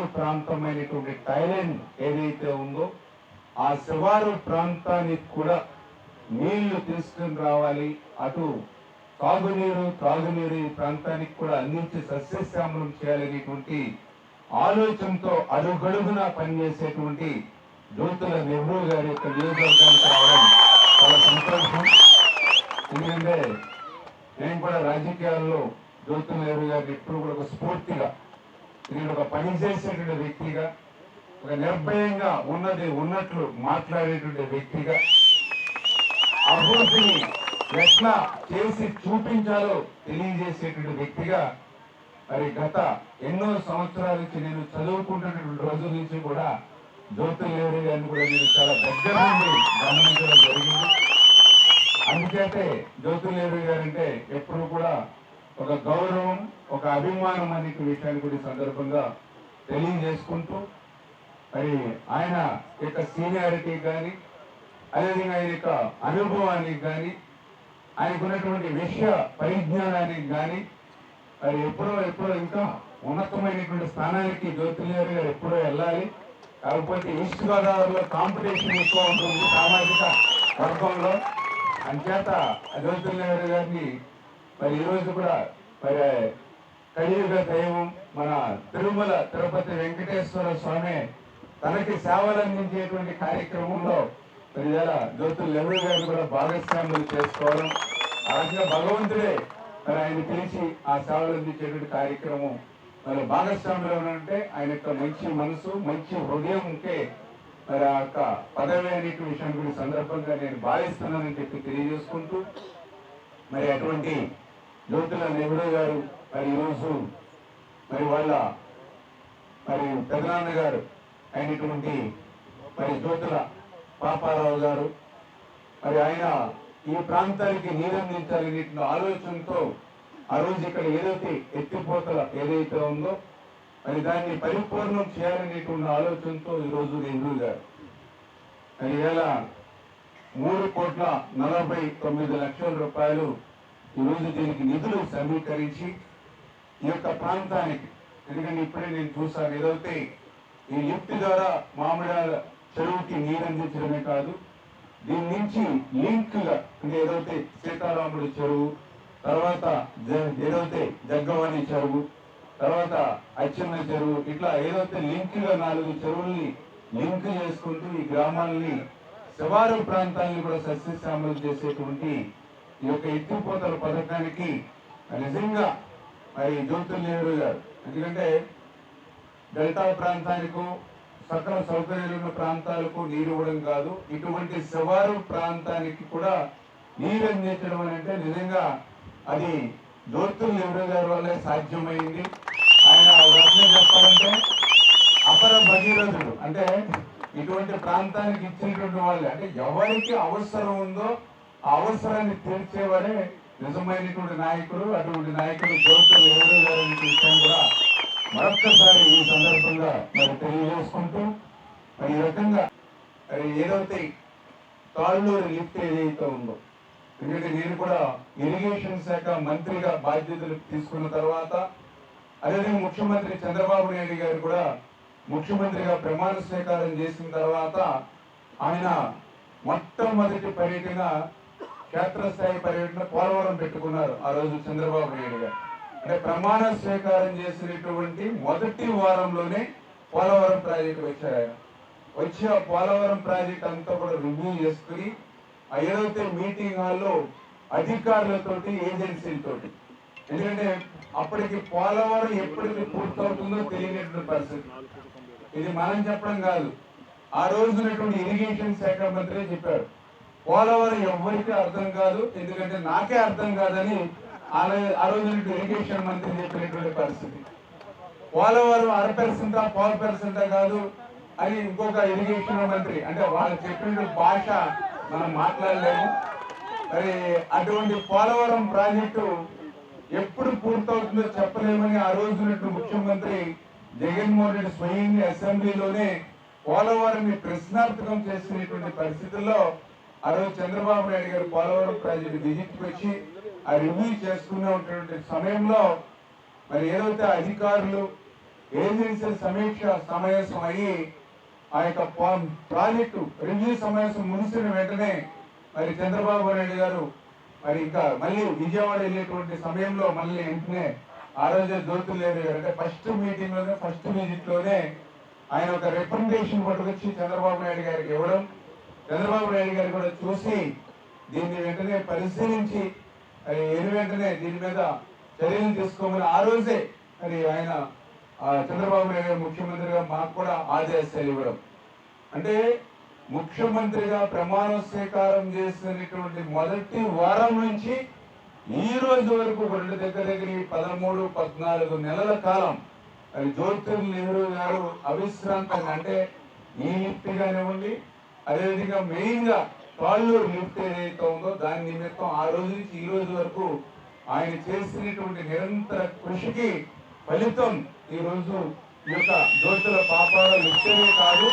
శివారు ప్రాంతమైనటువంటి థైలాండ్ ఏదైతే ఉందో ఆ శివారు ప్రాంతానికి కూడా నీళ్ళు తీసుకుని రావాలి. అటు తాగునీరు త్రాగునీరు ఈ ప్రాంతానికి కూడా అందించి సస్యశ్యామలం చేయాలనేటువంటి ఆలోచనతో అడుగడుగునా పనిచేసేటువంటి జ్యోతుల నెహ్రూ గారి యొక్క నియోజకవర్గానికి రావడం చాలా సంతోషం. ఎందుకంటే నేను కూడా రాజకీయాల్లో జ్యోతుల నెహ్రూ గారిని ఎప్పుడు కూడా ఒక స్ఫూర్తిగా నేను ఒక పని చేసేటువంటి వ్యక్తిగా ఒక నిర్భయంగా ఉన్నది ఉన్నట్లు మాట్లాడేటువంటి వ్యక్తిగా అభివృద్ధిని ఎట్లా చేసి చూపించాలో తెలియజేసేటువంటి వ్యక్తిగా మరి గత ఎన్నో సంవత్సరాల నుంచి నేను చదువుకుంటున్నటువంటి రోజుల నుంచి కూడా జ్యోతి నెహ్రూ గారిని కూడా నేను చాలా దగ్గర నుండి గమనించడం జరిగింది. అందుచేతే జ్యోతుల నెహ్రూ గారంటే ఎప్పుడు కూడా ఒక గౌరవం ఒక అభిమానం అనే విషయాన్ని కూడా సందర్భంగా తెలియజేసుకుంటూ మరి ఆయన యొక్క సీనియారిటీ కానీ అదేవిధంగా ఆయన యొక్క అనుభవానికి కానీ ఆయనకున్నటువంటి విషయ పరిజ్ఞానానికి కానీ మరి ఎప్పుడో ఎప్పుడో ఇంకా ఉన్నతమైనటువంటి స్థానానికి జ్యోతిలేరు గారు ఎప్పుడో వెళ్ళాలి. కాకపోతే ఈస్ట్ గోదావరిలో కాంపిటీషన్ ఎక్కువ ఉంటుంది సామాజిక వర్గంలో. అంచేత జ్యోతిలేరు గారిని మరి ఈరోజు కూడా మరి కలియుగ దైవం మన తిరుమల తిరుపతి వెంకటేశ్వర స్వామి తనకి సేవలందించేటువంటి కార్యక్రమంలో మరి ఇలా జ్యోతులు నెహ్రూ గారిని కూడా భాగస్వాములు చేసుకోవడం అలాగే భగవంతుడే మరి ఆయన పిలిచి ఆ సేవలు అందించేటువంటి కార్యక్రమం మరి భాగస్వాములు అంటే ఆయన యొక్క మంచి మనసు మంచి హృదయం ఉంటే మరి ఆ యొక్క పదవి అనేటువంటి విషయం గురించి సందర్భంగా నేను భావిస్తున్నానని చెప్పి తెలియజేసుకుంటూ మరి అటువంటి యువతుల నెహ్రూ గారు మరి ఈరోజు మరి వాళ్ళ మరి పెదనాన్న గారు అయినటువంటి మరి జ్యోతుల పాపారావు గారు మరి ఆయన ఈ ప్రాంతానికి నీరందించాలనే ఆలోచనతో ఆ రోజు ఇక్కడ ఏదైతే ఎత్తిపోతల ఏదైతే ఉందో మరి దాన్ని పరిపూర్ణం చేయాలనేటువంటి ఆలోచనతో ఈరోజు నెహ్రూ గారు. మరి ఇలా మూడు కోట్ల నలభై తొమ్మిది లక్షల రూపాయలు ఈరోజు దీనికి నిధులు సమీకరించి ఈ యొక్క ప్రాంతానికి ఎందుకంటే ఇప్పుడే నేను చూసాను ఏదైతే ఈ లిఫ్ట్ ద్వారా మామిడాల చెరువుకి నీరు అందించడమే కాదు దీని నుంచి లింక్గా అంటే ఏదైతే సీతారాముడి చెరువు తర్వాత జ- ఏదైతే జగ్గవాణి చెరువు తర్వాత అచ్చన్న చెరువు ఇట్లా ఏదైతే లింక్గా నాలుగు చెరువుల్ని లింక్ చేసుకుంటూ ఈ గ్రామాలని శివారు ప్రాంతాలను కూడా సస్యశ్యామలు చేసేటువంటి ఈ యొక్క ఎత్తిపోతల పథకానికి నిజంగా మరి జ్యోతుల్ నెహ్రూ గారు. ఎందుకంటే డెల్టా ప్రాంతానికి సకల సౌకర్యాలు ఉన్న ప్రాంతాలకు నీరు ఇవ్వడం కాదు. ఇటువంటి శివారు ప్రాంతానికి కూడా నీరు అందించడం అని అంటే నిజంగా అది జ్యోతుల్ నెహ్రూ గారి వల్లే సాధ్యమైంది. ఆయన ఒక చెప్పాలంటే అపర భగీరథుడు. అంటే ఇటువంటి ప్రాంతానికి ఇచ్చినటువంటి వాళ్ళే. అంటే ఎవరికి అవసరం ఉందో అవసరాన్ని తీర్చేవాడే నిజమైనటువంటి నాయకుడు అటువంటి నాయకుడు గౌతమ్ ఎవరు గారి విషయం కూడా మరొక్కసారి ఈ సందర్భంగా మరి తెలియజేసుకుంటూ ఈ రకంగా మరి ఏదైతే తాళ్ళూరు లిఫ్ట్ ఏదైతే ఉందో ఎందుకంటే నేను కూడా ఇరిగేషన్ శాఖ మంత్రిగా బాధ్యతలు తీసుకున్న తర్వాత అదేవిధంగా ముఖ్యమంత్రి చంద్రబాబు నాయుడు గారు కూడా ముఖ్యమంత్రిగా ప్రమాణ స్వీకారం చేసిన తర్వాత ఆయన మొట్టమొదటి పర్యటన క్షేత్రస్థాయి పర్యటన పోలవరం పెట్టుకున్నారు ఆ రోజు చంద్రబాబు నాయుడు గారు. అంటే ప్రమాణ స్వీకారం చేసినటువంటి మొదటి వారంలోనే పోలవరం ప్రాజెక్టు వచ్చారు ఆయన. వచ్చి ఆ పోలవరం ప్రాజెక్ట్ అంతా కూడా రివ్యూ చేసుకుని ఏదైతే మీటింగ్ హాల్లో అధికారులతోటి ఏజెన్సీలతోటి ఎందుకంటే అప్పటికి పోలవరం ఎప్పటికి పూర్తవుతుందో తెలియనటువంటి పరిస్థితి. ఇది మనం చెప్పడం కాదు. ఆ రోజునటువంటి ఇరిగేషన్ శాఖ మంత్రి చెప్పారు. పోలవరం ఎవరికీ అర్థం కాదు ఎందుకంటే నాకే అర్థం కాదని ఆ ఆ రోజు ఇరిగేషన్ మంత్రి చెప్పినటువంటి పరిస్థితి. పోలవరం అర పర్సెంటా పావు పర్సెంటా కాదు అని ఇంకొక ఇరిగేషన్ మంత్రి అంటే వాళ్ళు చెప్పిన భాష మనం మాట్లాడలేము. మరి అటువంటి పోలవరం ప్రాజెక్టు ఎప్పుడు పూర్తవుతుందో చెప్పలేమని ఆ రోజు ముఖ్యమంత్రి జగన్మోహన్ రెడ్డి స్వయంగా అసెంబ్లీలోనే పోలవరం ప్రశ్నార్థకం చేసినటువంటి పరిస్థితుల్లో ఆ రోజు చంద్రబాబు నాయుడు గారు పోలవరం ప్రాజెక్టు విజిట్కి వచ్చి ఆ రివ్యూ చేసుకునే ఉన్నటువంటి సమయంలో మరి ఏదైతే అధికారులు ఏజెన్సీల సమీక్ష సమావేశం అయ్యి ఆ యొక్క ప్రాజెక్టు రివ్యూ సమావేశం ముగిసిన వెంటనే మరి చంద్రబాబు నాయుడు గారు మరి ఇంకా మళ్ళీ విజయవాడ వెళ్ళేటువంటి సమయంలో మళ్ళీ వెంటనే ఆ రోజే జ్యోతులు లేరు అంటే ఫస్ట్ మీటింగ్లోనే ఫస్ట్ విజిట్లోనే ఆయన ఒక రిప్రజెంటేషన్ పట్టుకొచ్చి చంద్రబాబు నాయుడు గారికి ఇవ్వడం చంద్రబాబు నాయుడు గారు కూడా చూసి దీన్ని వెంటనే పరిశీలించి మరి ఎను వెంటనే దీని మీద చర్యలు తీసుకోమని ఆ రోజే మరి ఆయన చంద్రబాబు నాయుడు గారు ముఖ్యమంత్రిగా మాకు కూడా ఆదేశాలు ఇవ్వడం. అంటే ముఖ్యమంత్రిగా ప్రమాణ స్వీకారం చేసినటువంటి మొదటి వారం నుంచి ఈ రోజు వరకు రెండు దగ్గర దగ్గర ఈ పదమూడు పద్నాలుగు నెలల కాలం జ్యోతిర్ నెహ్రూ గారు అవిశ్రాంతంగా అంటే ఈ లిఫ్ట్ కానివ్వండి అదేవిధంగా మెయిన్గా తాళ్ళూరు లిఫ్ట్ ఏదైతే ఉందో దాని నిమిత్తం ఆ రోజు నుంచి ఈ రోజు వరకు ఆయన చేసినటువంటి నిరంతర కృషికి ఫలితం ఈ రోజు ఈ యొక్క జ్యోతుల పాపాల లిఫ్టే కాదు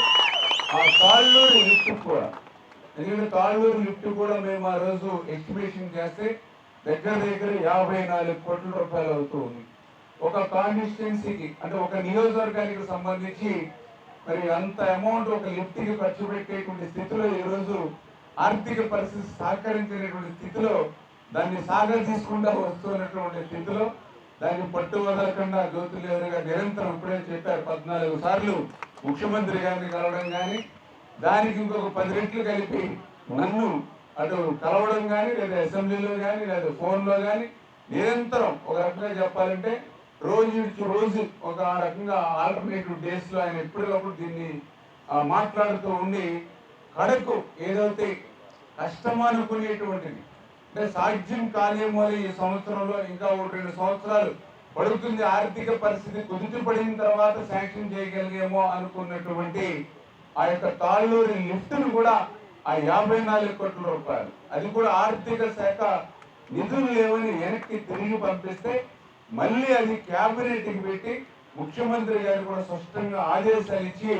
ఆ తాళ్ళూరు లిఫ్ట్ కూడా. ఎందుకంటే తాళ్ళూరు లిఫ్ట్ కూడా మేము ఆ రోజు ఎగ్జిబిషన్ చేస్తే దగ్గర దగ్గర యాభై నాలుగు కోట్ల రూపాయలు అవుతూ ఉంది. ఒక కాన్స్టిట్యున్సీకి అంటే ఒక నియోజకవర్గానికి సంబంధించి మరి అంత అమౌంట్ ఒక లిఫ్ట్కి ఖర్చు పెట్టేటువంటి స్థితిలో ఈరోజు ఆర్థిక పరిస్థితి సహకరించేటువంటి స్థితిలో దాన్ని సాగర్ తీసుకుంటా వస్తున్నటువంటి స్థితిలో దాన్ని పట్టు వదలకుండా జ్యోతిలేరుగా నిరంతరం ఇప్పుడే చెప్పారు పద్నాలుగు సార్లు ముఖ్యమంత్రి గారిని కలవడం కానీ దానికి ఇంకొక పది రెట్లు కలిపి నన్ను అటు కలవడం కానీ లేదా అసెంబ్లీలో కానీ లేదా ఫోన్లో కానీ నిరంతరం ఒక రకంగా చెప్పాలంటే రోజు ఇడిచి రోజు ఒక రకంగా ఆల్టర్నేటివ్ డేస్లో ఆయన ఎప్పటికప్పుడు దీన్ని మాట్లాడుతూ ఉండి కడకు ఏదైతే కష్టం అనుకునేటువంటిది అంటే సాధ్యం కాలేమో అని ఈ సంవత్సరంలో ఇంకా ఒక రెండు సంవత్సరాలు పడుతుంది ఆర్థిక పరిస్థితి కుదుట పడిన తర్వాత శాంక్షన్ చేయగలిగేమో అనుకున్నటువంటి ఆ యొక్క తాళ్ళూరి లిఫ్ట్ను కూడా ఆ యాభై నాలుగు కోట్ల రూపాయలు. అది కూడా ఆర్థిక శాఖ నిధులు లేవని వెనక్కి తిరిగి పంపిస్తే మళ్ళీ అది క్యాబినెట్కి పెట్టి ముఖ్యమంత్రి గారు కూడా స్పష్టంగా ఆదేశాలు ఇచ్చి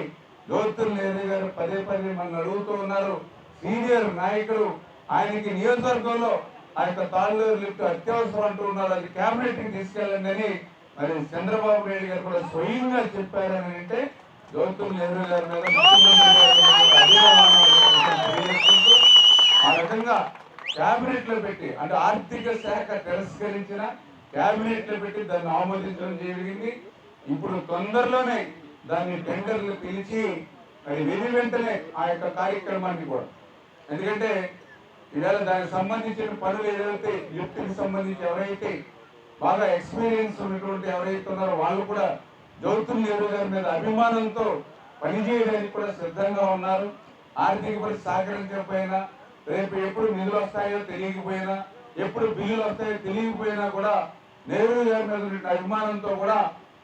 జ్యోతుల్ నెహ్రూ గారు పదే పదే మన అడుగుతూ ఉన్నారు. సీనియర్ నాయకులు ఆయనకి నియోజకవర్గంలో ఆ యొక్క తాళ్ళూరు లిఫ్ట్ అత్యవసరం అంటూ ఉన్నారు. అది క్యాబినెట్కి తీసుకెళ్ళండి అని మరి చంద్రబాబు నాయుడు గారు కూడా స్వయంగా చెప్పారని అంటే జ్యోతుల్ నెహ్రూ గారి మీద ముఖ్యమంత్రి ఆ రకంగా క్యాబినెట్లో పెట్టి అంటే ఆర్థిక శాఖ తిరస్కరించిన క్యాబినెట్లో పెట్టి దాన్ని ఆమోదించడం జరిగింది. ఇప్పుడు తొందరలోనే దాన్ని టెండర్లు పిలిచి అది వెళ్ళి వెంటనే ఆ యొక్క కార్యక్రమాన్ని కూడా. ఎందుకంటే ఇవాళ దానికి సంబంధించిన పనులు ఏదైతే లిఫ్ట్కి సంబంధించి ఎవరైతే బాగా ఎక్స్పీరియన్స్ ఉన్నటువంటి ఎవరైతే ఉన్నారో వాళ్ళు కూడా జ్యోతుల్ నెహ్రూ గారి మీద అభిమానంతో పనిచేయడానికి కూడా సిద్ధంగా ఉన్నారు. ఆర్థిక పరిస్థితి సహకరించకపోయినా రేపు ఎప్పుడు నిధులు వస్తాయో తెలియకపోయినా ఎప్పుడు బిల్లులు వస్తాయో తెలియకపోయినా కూడా నెహ్రూ గారి మీద ఉన్న అభిమానంతో కూడా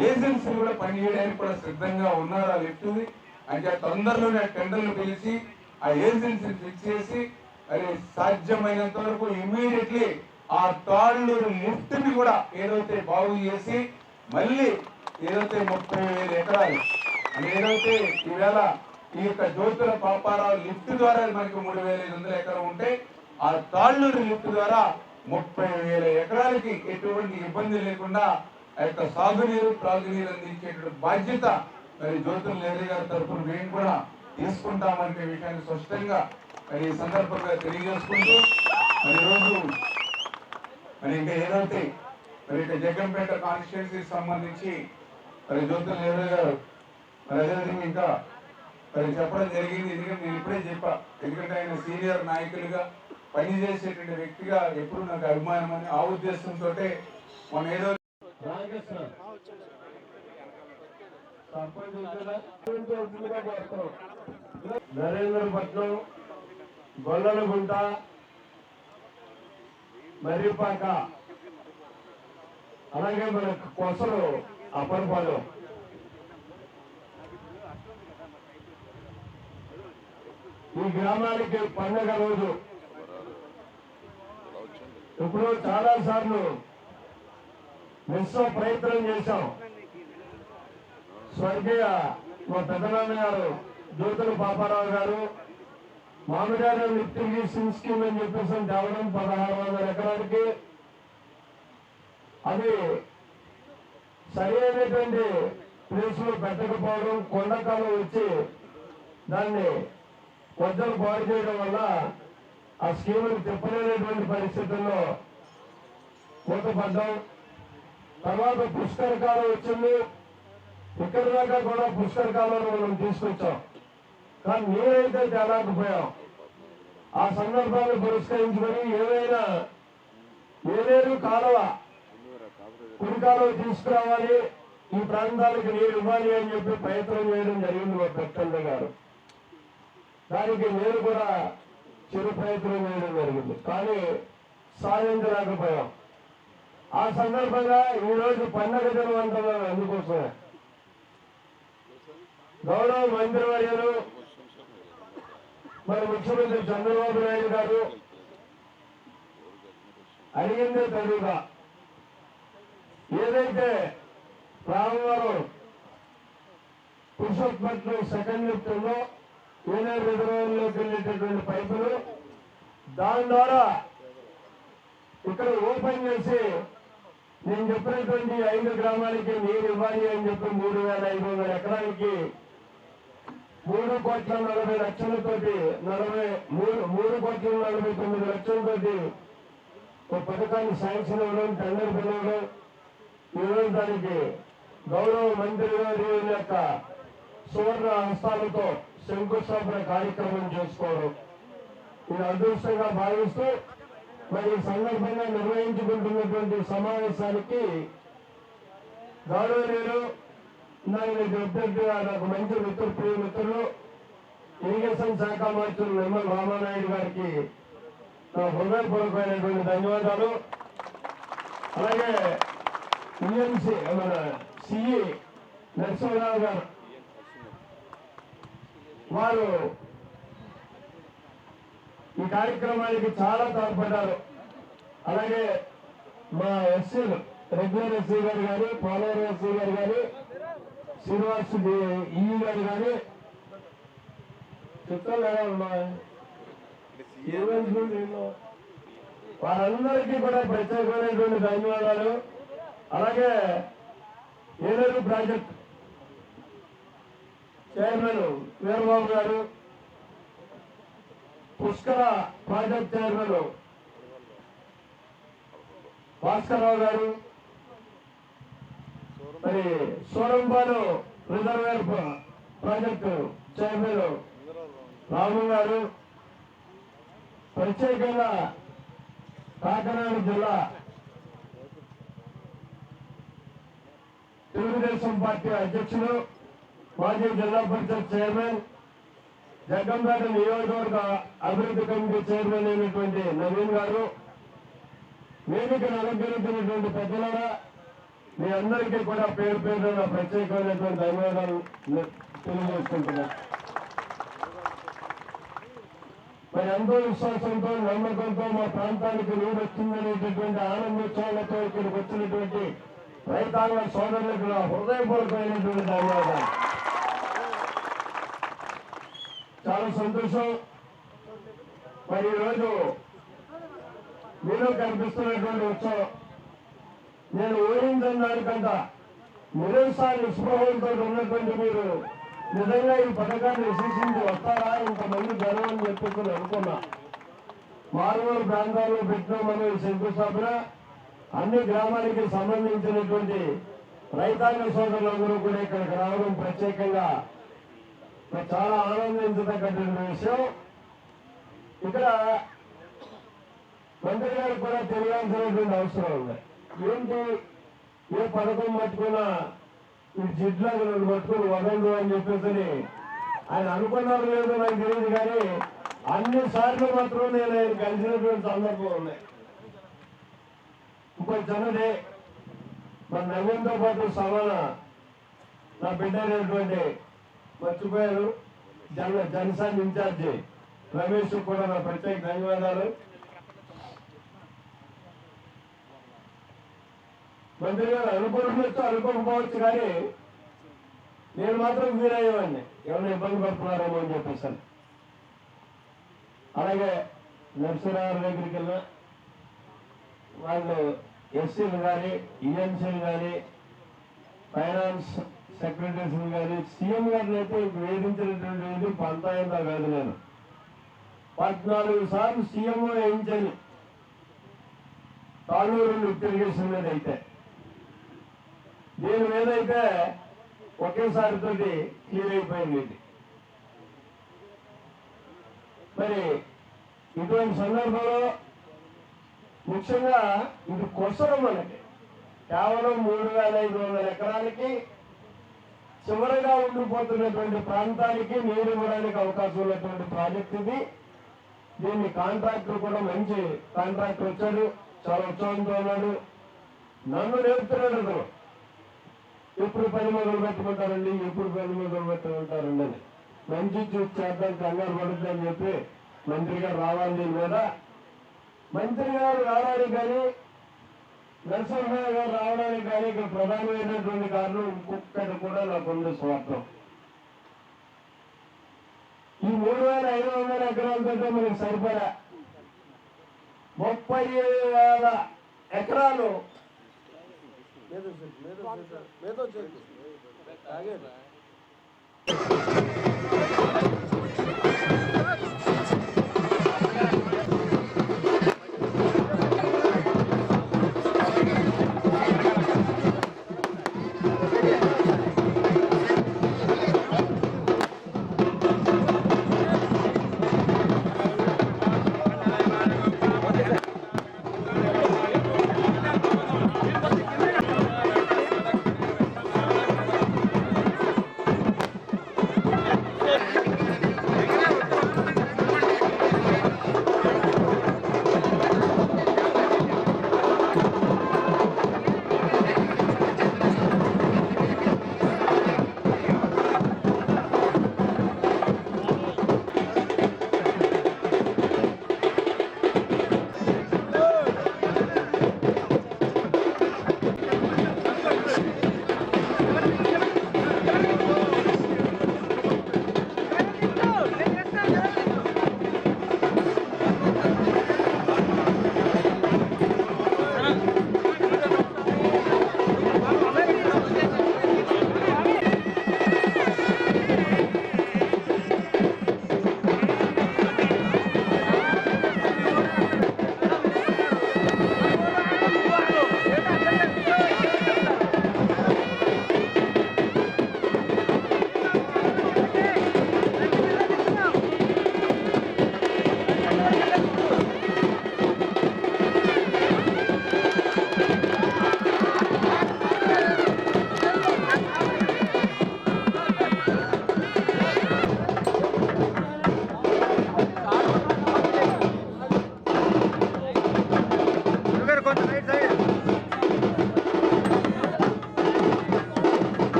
ఏజెన్సీలు కూడా పనిచేయడానికి కూడా సిద్ధంగా ఉన్నారు ఆ వ్యక్తిది అంటే తొందరలోనే ఆ టెండర్లు పిలిచి ఆ ఏజెన్సీని ఫిక్స్ చేసి అది సాధ్యమైనంత వరకు ఇమీడియట్లీ ఆ తాళ్ళూరు లిఫ్ట్ కూడా ఏదైతే బాగు చేసి మళ్ళీ ఏదైతే ముప్పై వేల ఎకరాలు అని ఏదైతే ఈవేళ ఈ యొక్క జ్యోతుల పాపారావు లిఫ్ట్ ద్వారా మనకి మూడు వేల ఐదు వందల ఎకరం ఉంటే ఆ తాళ్ళూరు లిఫ్ట్ ద్వారా ముప్పై వేల ఎకరాలకి ఎటువంటి ఇబ్బంది లేకుండా ఆ యొక్క సాగునీరు త్రాగునీరు అందించేటువంటి బాధ్యత మరి జ్యోతుల నెహ్రూ గారి తరఫున మేము కూడా తీసుకుంటామనే విషయాన్ని స్పష్టంగా మరి ఈ సందర్భంగా తెలియజేసుకుంటూ మరి ఈరోజు మరి ఇంకా ఏదైతే మరి ఇక జగన్పేట కాన్స్టిట్యున్సీకి సంబంధించి మరి జ్యోతుల నెహ్రూ గారు మరి అదేవిధంగా ఇంకా మరి చెప్పడం జరిగింది. ఎందుకంటే నేను ఇప్పుడే చెప్పా ఎందుకంటే ఆయన సీనియర్ నాయకులుగా పనిచేసేటువంటి వ్యక్తిగా ఎప్పుడు నాకు అభిమానం అని ఆ ఉద్దేశంతో మొన్న ఏదో నరేంద్రపట్నం గొల్లలగుంట మర్రిపాక. అలాగే మన కొసలు అప్పరపాలెం ఈ గ్రామానికి పండగ రోజు ఇప్పుడు చాలా సార్లు ఎంతో ప్రయత్నం చేశాం. స్వర్గీయ మా పెద్దనాన్న గారు జ్యోతుల పాపారావు గారు మామిడారు లిఫ్ట్ ఇరిగేషన్ స్కీమ్ అని చెప్పేసి తేవడం పదహారు వందల ఎకరాలకి. అది సరి అయినటువంటి ప్లేస్లో పెట్టకపోవడం కొండకాలం వచ్చి దాన్ని కొద్దలు పాడు చేయడం వల్ల ఆ స్కీములు చెప్పలేనటువంటి పరిస్థితుల్లో మూతపడ్డాం తర్వాత పుష్కర కాలం వచ్చింది. ఇక్కడ దాకా కూడా పుష్కర కాలంలో మనం తీసుకొచ్చాం. కానీ నేనైతే తేడాకపోయాం ఆ సందర్భాన్ని పురస్కరించుకొని ఏదైనా ఏదేను కాలువ కుడి కాలువ తీసుకురావాలి. ఈ ప్రాంతాలకు నీరు ఇవ్వాలి అని చెప్పి ప్రయత్నం చేయడం జరిగింది మా పెట్టండి గారు. దానికి నేను కూడా చిరు ప్రయత్నం చేయడం జరిగింది. కానీ సాధించలేకపోయాం ఆ సందర్భంగా ఈ రోజు పండగ దినం అంటున్నాను అందుకోసమే గౌరవ మంత్రివర్యులు మరి ముఖ్యమంత్రి చంద్రబాబు నాయుడు గారు అడిగిందే తడుగా ఏదైతే రామవరం పురుషోత్పత్తులు సెకండ్ లిఫ్ట్ ఉందో యూనియన్ రిజర్వాయర్లోకి వెళ్ళేటటువంటి పైపులు. దాని ద్వారా ఇక్కడ ఓపెన్ చేసి నేను చెప్పినటువంటి ఐదు గ్రామాలకి నీరు ఇవ్వాలి అని చెప్పి మూడు వేల ఐదు వందల ఎకరాలకి మూడు కోట్ల నలభై లక్షలతోటి నలభై మూడు మూడు కోట్ల నలభై తొమ్మిది లక్షలతోటి ఒక పథకాన్ని శాంక్షన్ అవ్వడం టెండర్ పిలవడం ఈరోజు దానికి గౌరవ మంత్రి గారి యొక్క సువర్ణ హస్తాలతో శంకుస్థాపన కార్యక్రమం చేసుకోవడం. ఇది అదృష్టంగా భావిస్తూ మరి ఈ సందర్భంగా నిర్వహించుకుంటున్నటువంటి సమావేశానికి గౌరవనీయులు నాకు అభ్యర్థిగా నాకు మంచి మిత్రులు ప్రియ మిత్రులు ఇరిగేషన్ శాఖ మంత్రులు నిర్మల్ రామానాయుడు గారికి నా హృదయపూర్వకమైనటువంటి ధన్యవాదాలు. అలాగే ఈఎంసీ మన సిఈ నరసింహరావు గారు వారు ఈ కార్యక్రమానికి చాలా తోడ్పడ్డారు. అలాగే మా ఎస్సీలు రెగ్యులర్ ఎస్సీ గారు కానీ పోలవరం ఎస్సీ గారు కానీ శ్రీనివాస్ ఈ గారు కానీ చెప్తాను మా వారందరికీ కూడా ప్రత్యేకమైనటువంటి ధన్యవాదాలు. అలాగే ఏలూరు ప్రాజెక్ట్ చైర్మన్ వీరబాబు గారు పుష్కర ప్రాజెక్ట్ చైర్మన్ భాస్కర్రావు గారు. మరి సోరంపాలు రిజర్వేర్ ప్ర- ప్రాజెక్టు చైర్మన్ రాము గారు. ప్రత్యేకంగా కాకినాడ జిల్లా తెలుగుదేశం పార్టీ అధ్యక్షులు మాజీ జిల్లా పరిషత్ చైర్మన్ జగ్గంపేట నియోజకవర్గ అభివృద్ధి కమిటీ చైర్మన్ అయినటువంటి నవీన్ గారు. వేదికను అలంకరించినటువంటి పెద్దలారా మీ అందరికీ కూడా పేరు పేరు నా ప్రత్యేకమైనటువంటి ధన్యవాదాలు నే- తెలియజేసుకుంటున్నా మరి ఎంతో విశ్వాసంతో నమ్మకంతో మా ప్రాంతానికి నీరు వస్తుందనేటటువంటి ఆనందోత్సవాలతో ఇక్కడికి వచ్చినటువంటి రైతాంగ సోదరులకు హృదయపూర్వకమైనటువంటి ధన్యవాదాలు. చాలా సంతోషం. మరి ఈరోజు మీలో కనిపిస్తున్నటువంటి ఉత్సవం. నేను ఊహించిన దానికంట నిరుత్సాహ నిస్పృహంతో ఉన్నటువంటి మీరు నిజంగా ఈ పథకాన్ని విశ్లేషించి వస్తారా? ఇంతమంది జనం అని చెప్పేసి అనుకున్నా. మారుమూల ప్రాంతాల్లో పెట్టినామని శంకుస్థాపన అన్ని గ్రామాలకి సంబంధించినటువంటి రైతాంగ సోదరులందరూ కూడా ఇక్కడికి రావడం ప్రత్యేకంగా చాలా ఆనందించదగ్గటువంటి విషయం. ఇక్కడ మంత్రి గారికి కూడా తెలియాల్సినటువంటి అవసరం ఉంది. ఏంటి? ఏ పథకం పట్టుకున్నా ఈ జిడ్లాగా పట్టుకుని వదలదు అని చెప్పేసి ఆయన అనుకున్నారు లేదో నాకు తెలియదు కానీ అన్ని సార్లు మాత్రం నేను ఆయన కలిసినటువంటి సందర్భం ఉన్నాయి ఇంకో చిన్నది మన నవ్వంతో పాటు సమాన నా బిడ్డ అనేటువంటి మర్చిపోయారు. జన జనసేన ఇన్ఛార్జి రమేష్ కూడా నా ప్రత్యేక ధన్యవాదాలు. మంత్రి గారు అనుకుంటున్నట్టు అనుకోకపోవచ్చు కానీ నేను మాత్రం ఫీల్ అయ్యేవాడిని ఎవరైనా ఇబ్బంది పడుతున్నారేమో అని చెప్పేసాను అలాగే నరసింహారావు దగ్గరికి వెళ్ళినా వాళ్ళు ఎస్సీలు కానీ ఈఎన్సీలు కానీ ఫైనాన్స్ సెక్రటరీస్ కానీ సీఎం గారిని అయితే వేధించినటువంటి పంతాయంగా కాదు నేను. పద్నాలుగు సార్లు సీఎం వేయించాను. తాళూరు లిఫ్ట్ ఇరిగేషన్ మీద అయితే. దీని మీద అయితే ఒకేసారి తోటి క్లియర్ అయిపోయింది ఇది. మరి ఇటువంటి సందర్భంలో ముఖ్యంగా ఇది కొసరం మనకి. కేవలం మూడు వేల ఐదు వందల ఎకరాలకి చివరిగా ఉండిపోతున్నటువంటి ప్రాంతానికి నీరు ఇవ్వడానికి అవకాశం ఉన్నటువంటి ప్రాజెక్ట్ ఇది. దీన్ని కాంట్రాక్టర్ కూడా మంచి కాంట్రాక్టర్ వచ్చాడు చాలా ఉత్సాహంతో ఉన్నాడు. నన్ను నేర్పుతున్నాడు అతను. ఎప్పుడు పని మొదలు పెట్టుకుంటారండి ఎప్పుడు పని మొదలు పెట్టుకుంటారండి అని. మంచి చూసి చేద్దాం కంగారు పడుతుంది చెప్పి మంత్రిగా రావాలి దీని మీద మంత్రి గారు రావడానికి కానీ నరసింహరావు గారు రావడానికి కానీ ఇక్కడ ప్రధానమైనటువంటి కారణం ఇంకొకటి కూడా నాకు స్వార్థం. ఈ మూడు వేల ఐదు వందల ఎకరాలతో మనకు సరిపడా ముప్పై ఏడు వేల ఎకరాలు మేధో మేధో మనోహర్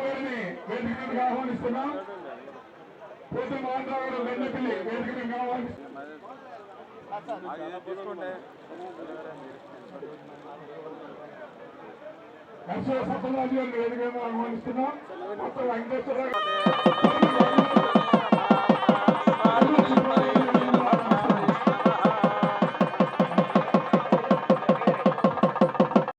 గారిని వేదిక మీదకి ఆహ్వానిస్తున్నాం. పోతు మోహన్ రావు గారు వెన్నెపల్లి వేదిక మీదకి ఆహ్వానిస్తున్నాం కర్షక సత్యరాజు గారిని వేదిక మీద ఆహ్వానిస్తున్నాం. మొత్తం వెంకటేశ్వర